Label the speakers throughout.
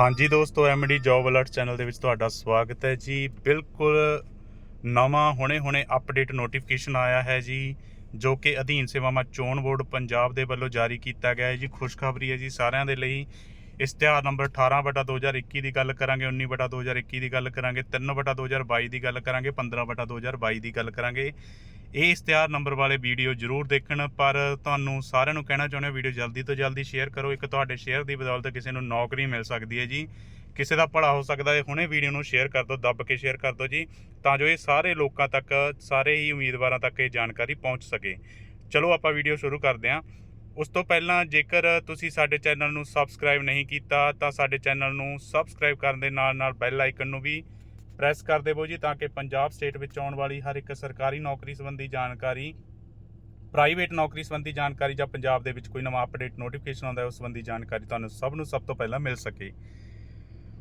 Speaker 1: ਹਾਂਜੀ ਦੋਸਤੋ MD job alert channel ਦੇ ਵਿੱਚ ਤੁਹਾਡਾ ਸਵਾਗਤ ਹੈ ਜੀ। ਬਿਲਕੁਲ ਨਵਾਂ, ਹੁਣੇ-ਹੁਣੇ ਅਪਡੇਟ ਨੋਟੀਫਿਕੇਸ਼ਨ ਆਇਆ ਹੈ ਜੀ, ਜੋ ਕਿ ਅਧੀਨ ਸੇਵਾਵਾਂ ਚੋਣ ਬੋਰਡ ਪੰਜਾਬ ਦੇ ਵੱਲੋਂ ਜਾਰੀ ਕੀਤਾ ਗਿਆ ਹੈ ਜੀ। ਖੁਸ਼ਖਬਰੀ ਹੈ ਜੀ ਸਾਰਿਆਂ ਦੇ ਲਈ। ਇਸ਼ਤਿਹਾਰ ਨੰਬਰ 18 ਬਟਾ 2021 ਦੀ ਗੱਲ ਕਰਾਂਗੇ 19 ਬਟਾ 2021 ਦੀ ਗੱਲ ਕਰਾਂਗੇ 3 ਬਟਾ 2022 ਦੀ ਗੱਲ ਕਰਾਂਗੇ 15 ਬਟਾ 2022 ਦੀ ਗੱਲ ਕਰਾਂਗੇ। ਇਹ ਇਸ਼ਤਿਹਾਰ ਨੰਬਰ ਵਾਲੇ ਵੀਡੀਓ ਜ਼ਰੂਰ ਦੇਖਣ, ਪਰ ਤੁਹਾਨੂੰ ਸਾਰਿਆਂ ਨੂੰ ਕਹਿਣਾ ਚਾਹੁੰਦੇ ਹਾਂ ਵੀਡੀਓ ਜਲਦੀ ਤੋਂ ਜਲਦੀ ਸ਼ੇਅਰ ਕਰੋ। ਇੱਕ ਤੁਹਾਡੇ ਸ਼ੇਅਰ ਦੀ ਬਦੌਲਤ ਕਿਸੇ ਨੂੰ ਨੌਕਰੀ ਮਿਲ ਸਕਦੀ ਹੈ ਜੀ। ਕਿਸੇ ਦਾ ਭਲਾ ਹੋ ਸਕਦਾ ਹੈ, ਹੁਣੇ ਵੀਡੀਓ ਨੂੰ ਸ਼ੇਅਰ ਕਰ ਦਿਓ, ਦੱਬ ਕੇ ਸ਼ੇਅਰ ਕਰ ਦਿਓ ਜੀ, ਤਾਂ ਜੋ ਇਹ ਸਾਰੇ ਲੋਕਾਂ ਤੱਕ, ਸਾਰੇ ਹੀ ਉਮੀਦਵਾਰਾਂ ਤੱਕ ਇਹ ਜਾਣਕਾਰੀ ਪਹੁੰਚ ਸਕੇ। ਚਲੋ ਆਪਾਂ ਵੀਡੀਓ ਸ਼ੁਰੂ ਕਰਦੇ ਹਾਂ। ਉਸ ਤੋਂ ਪਹਿਲਾਂ ਜੇਕਰ ਤੁਸੀਂ ਸਾਡੇ ਚੈਨਲ ਨੂੰ ਸਬਸਕ੍ਰਾਈਬ ਨਹੀਂ ਕੀਤਾ, ਤਾਂ ਸਾਡੇ ਚੈਨਲ ਨੂੰ ਸਬਸਕ੍ਰਾਈਬ ਕਰਨ ਦੇ ਨਾਲ ਨਾਲ ਬੈਲ ਆਈਕਨ ਨੂੰ ਵੀ ਪ੍ਰੈਸ ਕਰ ਦੇਵੋ ਜੀ ਤਾਂ ਕਿ ਪੰਜਾਬ ਸਟੇਟ ਵਿੱਚ ਆਉਣ ਵਾਲੀ ਹਰ ਇੱਕ ਸਰਕਾਰੀ ਨੌਕਰੀ ਸੰਬੰਧੀ ਜਾਣਕਾਰੀ, ਪ੍ਰਾਈਵੇਟ ਨੌਕਰੀ ਸੰਬੰਧੀ ਜਾਣਕਾਰੀ ਜਾਂ ਪੰਜਾਬ ਦੇ ਵਿੱਚ ਕੋਈ ਨਵਾਂ ਅਪਡੇਟ ਨੋਟੀਫਿਕੇਸ਼ਨ ਆਉਂਦਾ ਹੈ, ਉਸ ਸੰਬੰਧੀ ਜਾਣਕਾਰੀ ਤੁਹਾਨੂੰ ਸਭ ਨੂੰ ਸਭ ਤੋਂ ਪਹਿਲਾਂ ਮਿਲ ਸਕੇ।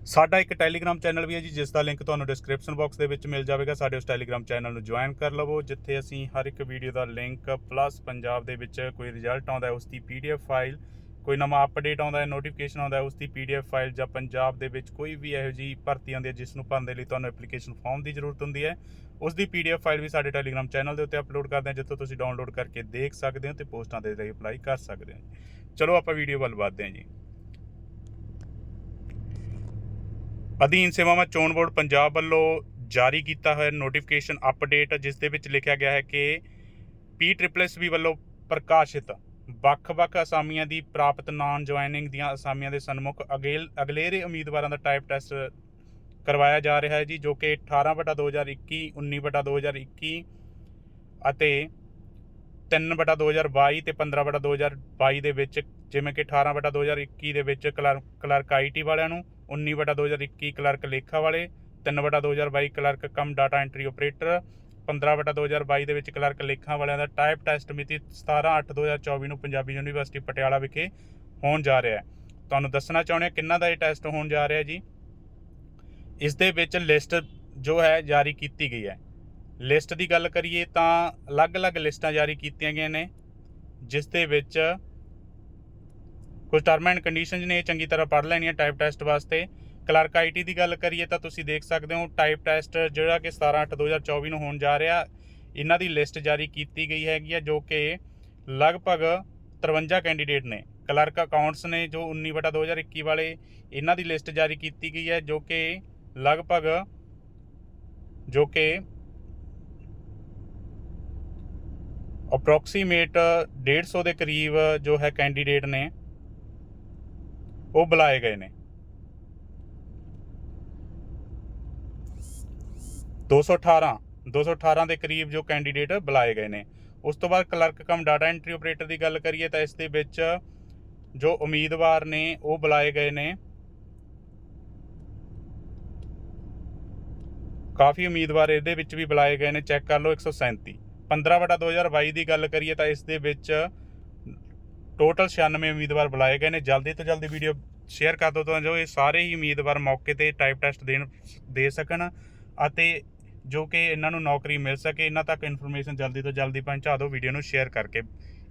Speaker 1: ਸਾਡਾ ਇੱਕ ਟੈਲੀਗ੍ਰਾਮ ਚੈਨਲ ਵੀ ਹੈ ਜੀ, ਜਿਸ ਦਾ ਲਿੰਕ ਤੁਹਾਨੂੰ ਡਿਸਕ੍ਰਿਪਸ਼ਨ ਬਾਕਸ ਦੇ ਵਿੱਚ ਮਿਲ ਜਾਵੇਗਾ। ਸਾਡੇ ਉਸ ਟੈਲੀਗ੍ਰਾਮ ਚੈਨਲ ਨੂੰ ਜੁਆਇਨ ਕਰ ਲਵੋ, ਜਿੱਥੇ ਅਸੀਂ ਹਰ ਇੱਕ ਵੀਡੀਓ ਦਾ ਲਿੰਕ ਪਲੱਸ ਪੰਜਾਬ ਦੇ ਵਿੱਚ ਕੋਈ ਰਿਜ਼ਲਟ ਆਉਂਦਾ ਹੈ, ਉਸ ਦੀ ਪੀਡੀਐਫ ਫਾਈਲ ਕੋਈ ਨਵਾਂ ਅਪਡੇਟ ਆਉਂਦਾ ਹੈ ਨੋਟੀਫਿਕੇਸ਼ਨ ਆਉਂਦਾ ਹੈ ਉਸ ਦੀ ਪੀਡੀਐਫ ਫਾਈਲ ਜਾਂ ਪੰਜਾਬ ਦੇ ਵਿੱਚ ਕੋਈ ਵੀ ਇਹੋ ਜਿਹੀ ਭਰਤੀ ਆਉਂਦੀ ਹੈ, ਜਿਸ ਨੂੰ ਭਰਨ ਦੇ ਲਈ ਤੁਹਾਨੂੰ ਐਪਲੀਕੇਸ਼ਨ ਫਾਰਮ ਦੀ ਜ਼ਰੂਰਤ ਹੁੰਦੀ ਹੈ ਉਸ ਦੀ ਪੀਡੀਐਫ ਫਾਈਲ ਵੀ ਸਾਡੇ ਟੈਲੀਗ੍ਰਾਮ ਚੈਨਲ ਦੇ ਉੱਤੇ ਅਪਲੋਡ ਕਰਦੇ ਹਾਂ, ਜਿੱਥੋਂ ਤੁਸੀਂ ਡਾਊਨਲੋਡ ਕਰਕੇ ਦੇਖ ਸਕਦੇ ਹੋ ਤੇ ਪੋਸਟਾਂ ਦੇ ਲਈ ਅਪਲਾਈ ਕਰ ਸਕਦੇ ਹੋ ਚਲੋ ਆਪਾਂ ਵੀਡੀਓ ਵੱਲ ਵਧਦੇ ਹਾਂ ਜੀ। ਅਧੀਨ ਸੇਵਾਵਾਂ ਚੋਣ ਬੋਰਡ ਪੰਜਾਬ ਵੱਲੋਂ ਜਾਰੀ ਕੀਤਾ ਹੋਇਆ ਨੋਟੀਫਿਕੇਸ਼ਨ ਅਪਡੇਟ ਜਿਸ ਦੇ ਵਿੱਚ ਲਿਖਿਆ ਗਿਆ ਹੈ ਕਿ ਪੀ ਵੀ ਵੱਲੋਂ ਪ੍ਰਕਾਸ਼ਿਤ ਵੱਖ-ਵੱਖ ਅਸਾਮੀਆਂ ਦੀ ਪ੍ਰਾਪਤ ਨਾਨ ਜੁਆਇਨਿੰਗ ਦੀਆਂ ਅਸਾਮੀਆਂ ਦੇ ਸਨਮੁਖ ਅਗੇਲ, ਅਗਲੇਰੇ ਉਮੀਦਵਾਰਾਂ ਦਾ ਟਾਈਪ ਟੈਸਟ ਕਰਵਾਇਆ ਜਾ ਰਿਹਾ ਹੈ ਜੀ, ਜੋ ਕਿ 18/2021 19/2021 ਅਤੇ 3/2022 ਤੇ 15/2022 ਦੇ ਵਿੱਚ, ਜਿਵੇਂ ਕਿ 18/2021 ਦੇ ਵਿੱਚ ਕਲਰ- ਕਲਰਕ ਆਈਟੀ ਵਾਲਿਆਂ ਨੂੰ 19/2021 ਕਲਰਕ ਲੇਖਾ ਵਾਲੇ 3/2022 clerk cum data entry operator 15/2022 ਦੇ ਵਿੱਚ ਕਲਰਕ ਲੇਖਾਂ ਵਾਲਿਆਂ ਦਾ ਟਾਈਪ ਟੈਸਟ ਮਿਤੀ 17/8/2024 ਨੂੰ ਪੰਜਾਬੀ ਯੂਨੀਵਰਸਿਟੀ ਪਟਿਆਲਾ ਵਿਖੇ ਹੋਣ ਜਾ ਰਿਹਾ ਹੈ। ਤੁਹਾਨੂੰ ਦੱਸਣਾ ਚਾਹੁੰਦੇ ਹਾਂ ਕਿੰਨਾ ਦਾ ਇਹ ਟੈਸਟ ਹੋਣ ਜਾ ਰਿਹਾ ਜੀ। ਇਸ ਦੇ ਵਿੱਚ ਲਿਸਟ ਜੋ ਹੈ ਜਾਰੀ ਕੀਤੀ ਗਈ ਹੈ। ਲਿਸਟ ਦੀ ਗੱਲ ਕਰੀਏ ਤਾਂ ਅਲੱਗ-ਅਲੱਗ ਲਿਸਟਾਂ ਜਾਰੀ ਕੀਤੀਆਂ ਗਈਆਂ ਨੇ, ਜਿਸ ਦੇ ਵਿੱਚ ਕੁਝ ਟਰਮ ਐਂਡ ਕੰਡੀਸ਼ਨਸ ਨੇ ਇਹ ਚੰਗੀ ਤਰ੍ਹਾਂ ਪੜ੍ਹ ਲੈਣੀਆਂ ਟਾਈਪ ਟੈਸਟ ਵਾਸਤੇ। ਕਲਰਕ ਆਈਟੀ ਦੀ ਗੱਲ ਕਰੀਏ ਤਾਂ ਤੁਸੀਂ ਦੇਖ ਸਕਦੇ ਹੋ ਟਾਈਪ ਟੈਸਟ ਜਿਹੜਾ ਕਿ 17/8/2024 ਨੂੰ ਹੋਣ ਜਾ ਰਿਹਾ, ਇਹਨਾਂ ਦੀ ਲਿਸਟ ਜਾਰੀ ਕੀਤੀ ਗਈ ਹੈਗੀ ਆ ਜੋ ਕਿ ਲਗਭਗ 53 ਕੈਂਡੀਡੇਟ ਨੇ। ਕਲਰਕ ਅਕਾਊਂਟਸ ਨੇ ਜੋ 19/2021 ਵਾਲੇ, ਇਹਨਾਂ ਦੀ ਲਿਸਟ ਜਾਰੀ ਕੀਤੀ ਗਈ ਹੈ ਜੋ ਕਿ ਲਗਭਗ ਜੋ ਕਿ ਅਪਰੋਕਸੀਮੇਟ 150 ਦੇ ਕਰੀਬ ਜੋ ਹੈ ਕੈਂਡੀਡੇਟ ਨੇ, ਉਹ ਬੁਲਾਏ ਗਏ ਨੇ। 218 218 ਦੇ ਕਰੀਬ ਜੋ ਕੈਂਡੀਡੇਟ ਬੁਲਾਏ ਗਏ ਨੇ। ਉਸ ਤੋਂ ਬਾਅਦ clerk cum data entry operator ਦੀ ਗੱਲ ਕਰੀਏ ਤਾਂ ਇਸ ਦੇ ਵਿੱਚ ਜੋ ਉਮੀਦਵਾਰ ਨੇ ਉਹ ਬੁਲਾਏ ਗਏ ਨੇ। ਕਾਫੀ ਉਮੀਦਵਾਰ ਇਹਦੇ ਵਿੱਚ ਵੀ ਬੁਲਾਏ ਗਏ ਨੇ, ਚੈੱਕ ਕਰ ਲਓ 137 15 ਬਟਾ 2022 ਦੀ ਗੱਲ ਕਰੀਏ ਤਾਂ ਇਸ ਦੇ ਵਿੱਚ ਟੋਟਲ 96 ਉਮੀਦਵਾਰ ਬੁਲਾਏ ਗਏ ਨੇ। ਜਲਦੀ ਤੋਂ ਜਲਦੀ ਵੀਡੀਓ ਸ਼ੇਅਰ ਕਰ ਦਿਓ ਤਾਂ ਜੋ ਇਹ ਸਾਰੇ ਹੀ ਉਮੀਦਵਾਰ ਮੌਕੇ ਤੇ ਟਾਈਪ ਟੈਸਟ ਦੇਣ, ਦੇ ਸਕਣ ਅਤੇ ਜੋ ਕਿ ਇਹਨਾਂ ਨੂੰ ਨੌਕਰੀ ਮਿਲ ਸਕੇ, ਇਹਨਾਂ ਤੱਕ ਇਨਫੋਰਮੇਸ਼ਨ ਜਲਦੀ ਤੋਂ ਜਲਦੀ ਪਹੁੰਚਾ ਦਿਓ ਵੀਡੀਓ ਨੂੰ ਸ਼ੇਅਰ ਕਰਕੇ।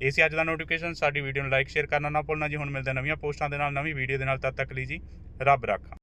Speaker 1: ਇਹ ਅੱਜ ਦਾ ਨੋਟੀਫਿਕੇਸ਼ਨ ਸਾਡੀ ਵੀਡੀਓ ਨੂੰ ਲਾਈਕ ਸ਼ੇਅਰ ਕਰਨਾ ਨਾ ਭੁੱਲਣਾ ਜੀ। ਹੁਣ ਮਿਲਦੇ ਨਵੀਆਂ ਪੋਸਟਾਂ ਦੇ ਨਾਲ, ਨਵੀਂ ਵੀਡੀਓ ਦੇ ਨਾਲ, ਤਦ ਤੱਕ ਲਈ ਜੀ, ਰੱਬ ਰਾਖਾ।